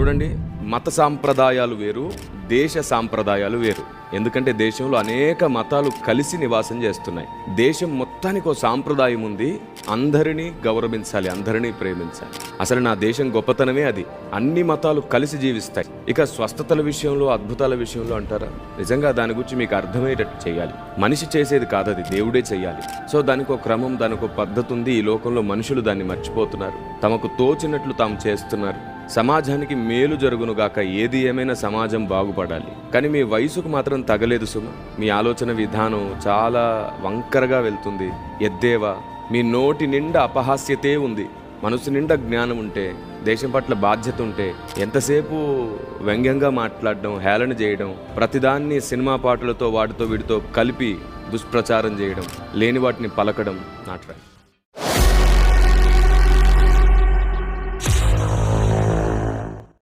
చూడండి మత సాంప్రదాయాలు వేరు దేశ సాంప్రదాయాలు వేరు. ఎందుకంటే దేశంలో అనేక మతాలు కలిసి నివాసం చేస్తున్నాయి. దేశం మొత్తానికి ఒక సాంప్రదాయం ఉంది. అందరినీ గౌరవించాలి అందరినీ ప్రేమించాలి. అసలు నా దేశం గొప్పతనమే అది. అన్ని మతాలు కలిసి జీవిస్తాయి. ఇక స్వస్థతల విషయంలో అద్భుతాల విషయంలో అంటారా? నిజంగా దాని గురించి మీకు అర్థమయ్యేటట్టు చేయాలి. మనిషి చేసేది కాదు అది దేవుడే చేయాలి సో దానికి ఒక క్రమం దానికి ఒక పద్ధతి ఉంది. ఈ లోకంలో మనుషులు దాన్ని మర్చిపోతున్నారు. తమకు తోచినట్లు తాము చేస్తున్నారు. సమాజానికి మేలు జరుగునుగాక ఏది ఏమైనా సమాజం బాగుపడాలి. కానీ మీ వయసుకు మాత్రం తగలేదు సుమ. మీ ఆలోచన విధానం చాలా వంకరగా వెళ్తుంది. ఎద్దేవా మీ నోటి నిండా అపహాస్యతే ఉంది. మనసు నిండా జ్ఞానం ఉంటే దేశం పట్ల బాధ్యత ఉంటే ఎంతసేపు వ్యంగ్యంగా మాట్లాడడం హేళన చేయడం ప్రతిదాన్ని సినిమా పాటలతో వాటితో వీటితో కలిపి దుష్ప్రచారం చేయడం లేని వాటిని పలకడం నాట్ రైట్